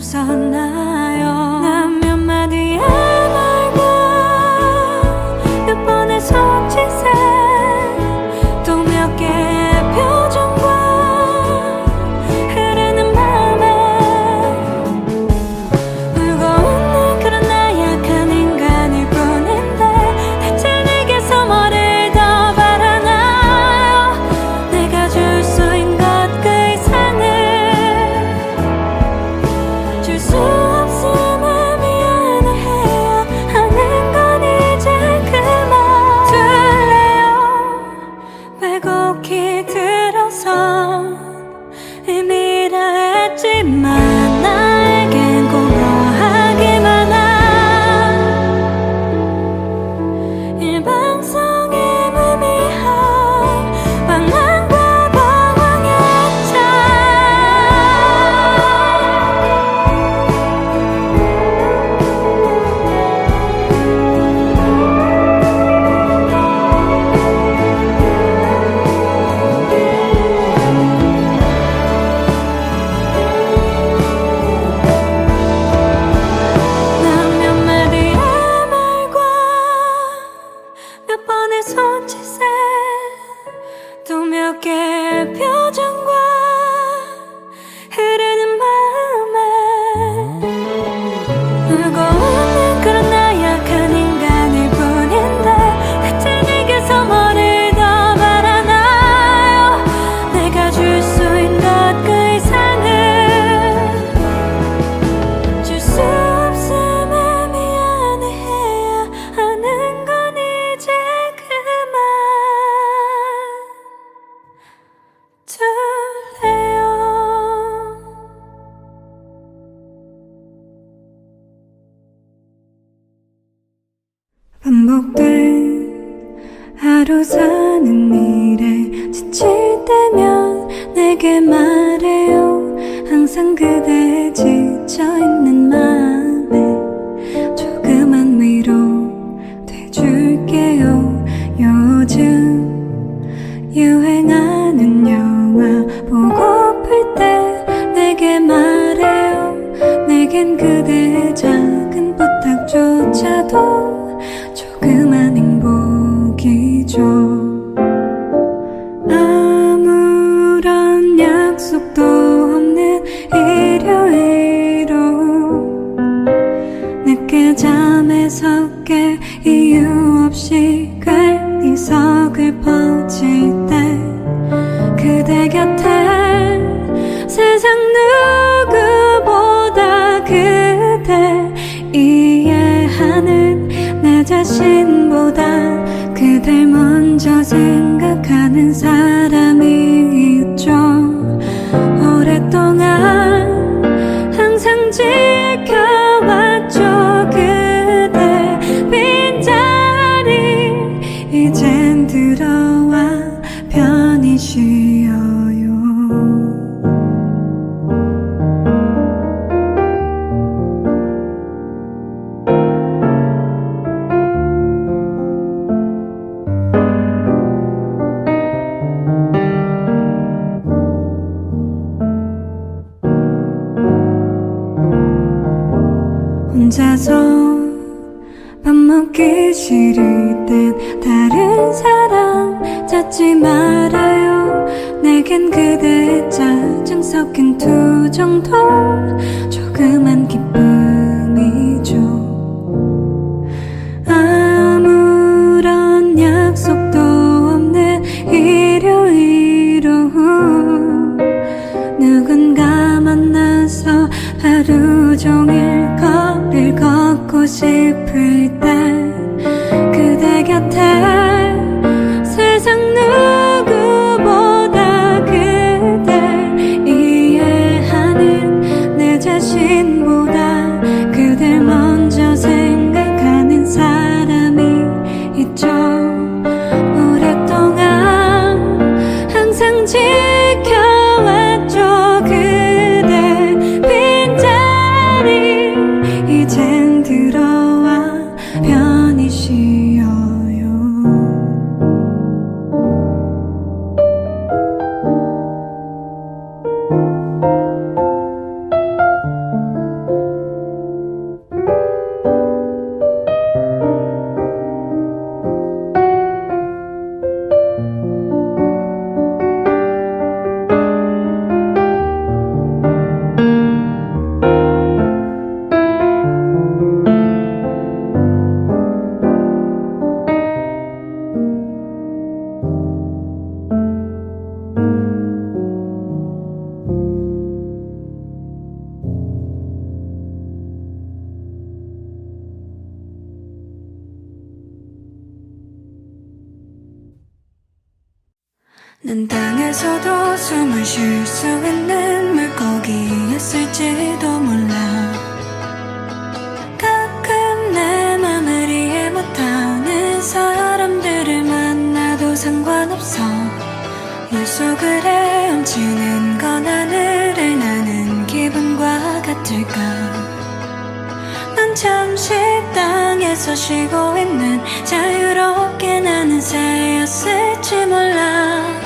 없었나 그댈 먼저 생각하는 사람. 내겐 그대의 짜증 섞인 투정도. 조그만 난 땅에서도 숨을 쉴 수 있는 물고기였을지도 몰라. 가끔 내 맘을 이해 못하는 사람들을 만나도 상관없어. 물 속을 헤엄치는 건 하늘을 나는 기분과 같을까? 난 잠시 땅에서 쉬고 있는 자유롭게 나는 새였을지 몰라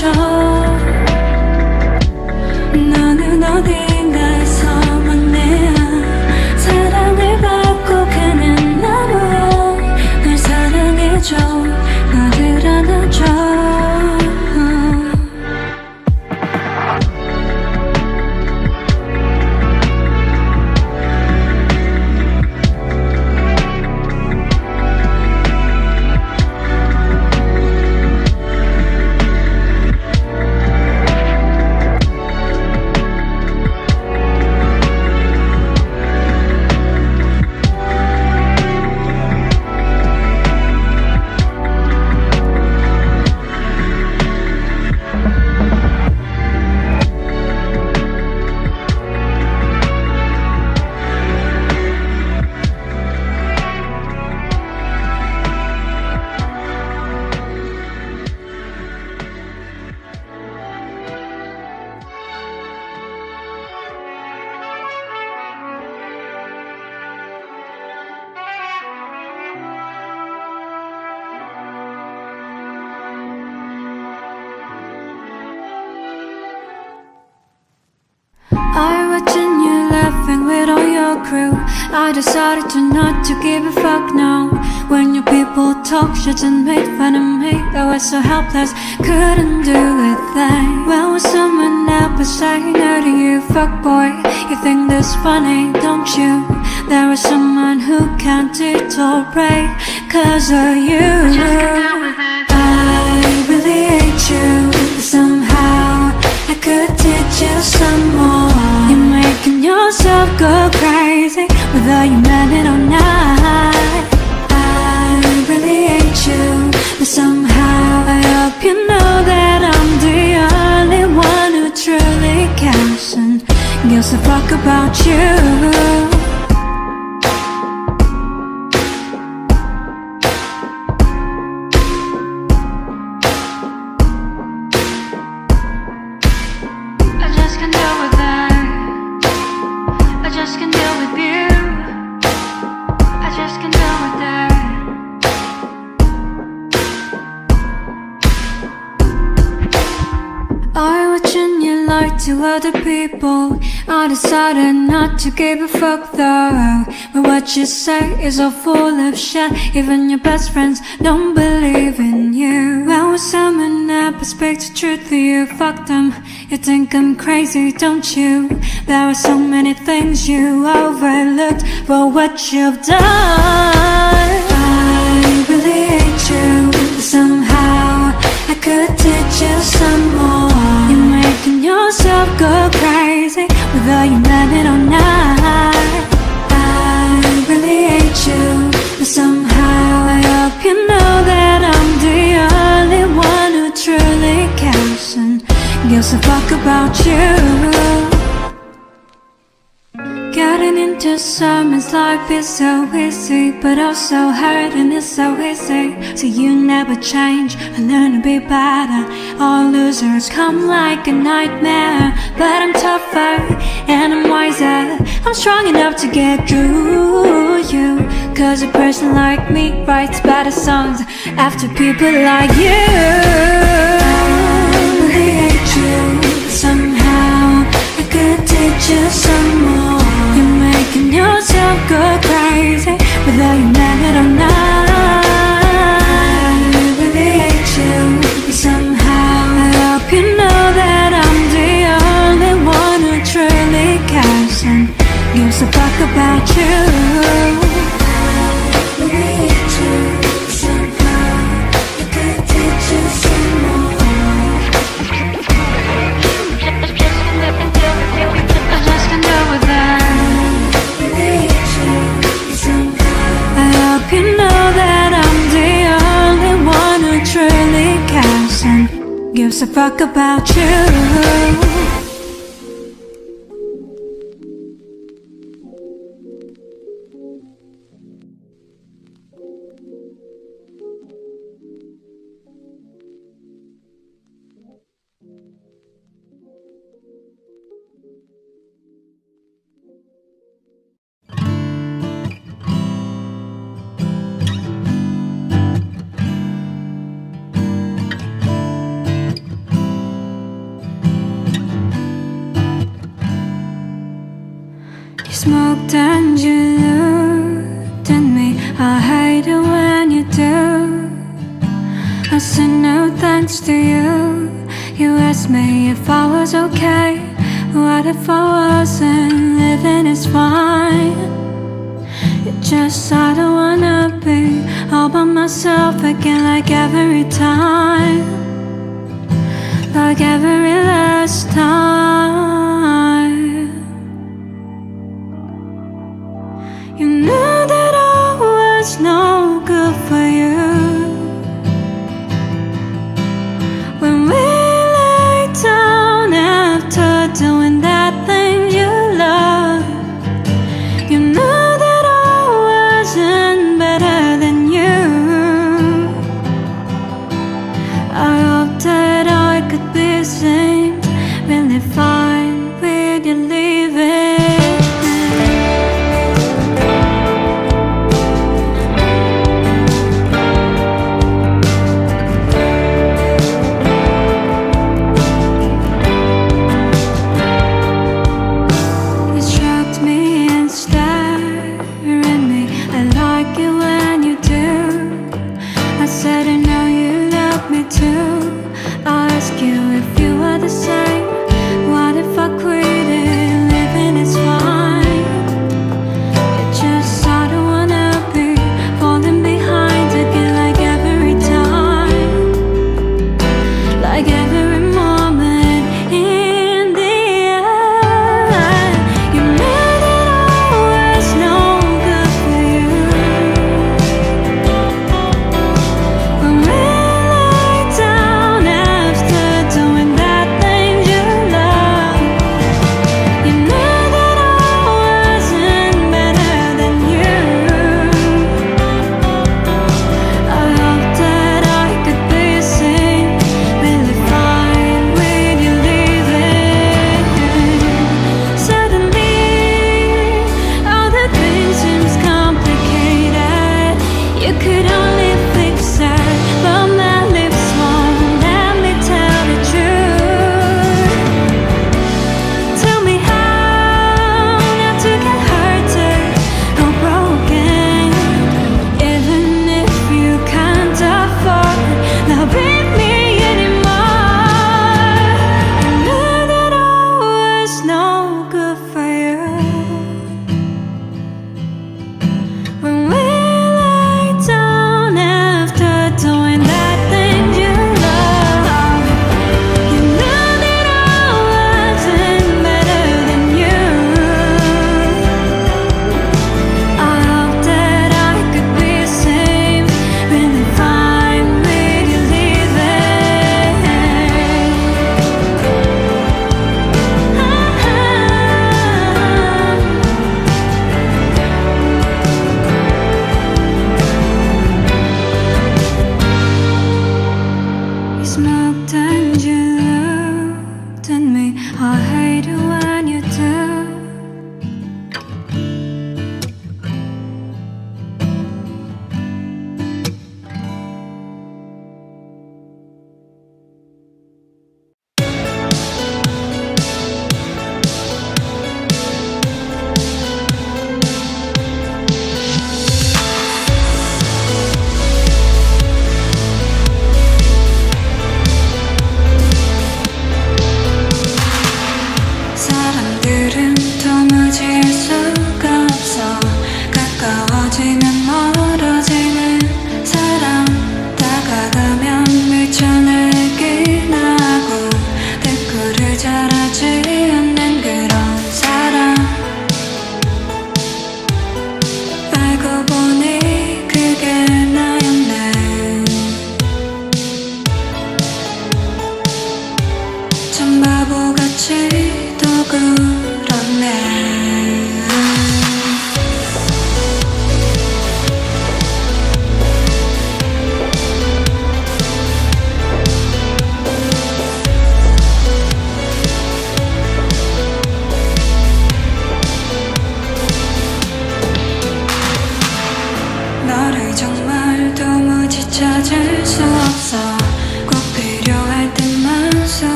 着 crew. I decided to not to give a fuck now. When your people talk shit and made fun of me, I was so helpless, couldn't do a thing. When was someone up beside no to you, fuck boy? You think this funny, don't you? There was someone who can't tolerate, cause of you. i really hate You're making yourself go crazy whether you meant it or not I really hate you But somehow I hope you know that I'm the only one who truly cares And gives a fuck about you. Other people. I decided not to give a fuck though. But what you say is all full of shit. Even your best friends don't believe in you. I was someone up, I speak the truth to you. Fuck them. You think I'm crazy, don't you? There are so many things you overlooked for what you've done. I really hate you. Somehow I could teach you some more. Making yourself go crazy with all you it or not. I really hate you, but somehow I hope you know that I'm the only one who truly cares and gives a fuck about you. Into someone's life is so easy, but also hurting is so easy. So you never change and learn to be better. All losers come like a nightmare, but I'm tougher and I'm wiser. I'm strong enough to get through you. Cause a person like me writes better songs after people like you. I hate you, somehow I could teach you some more. Making yourself go crazy whether you meant it or not. I really hate you, somehow I hope you know that I'm the only one who truly cares and gives a fuck about you. Fuck about. You to you. You asked me if I was okay. What if I wasn't? Living is fine? It's just I don't wanna be All by myself again like every time. Like every last time. You knew that I was not said I know you love me too. I'll ask you if you are the same.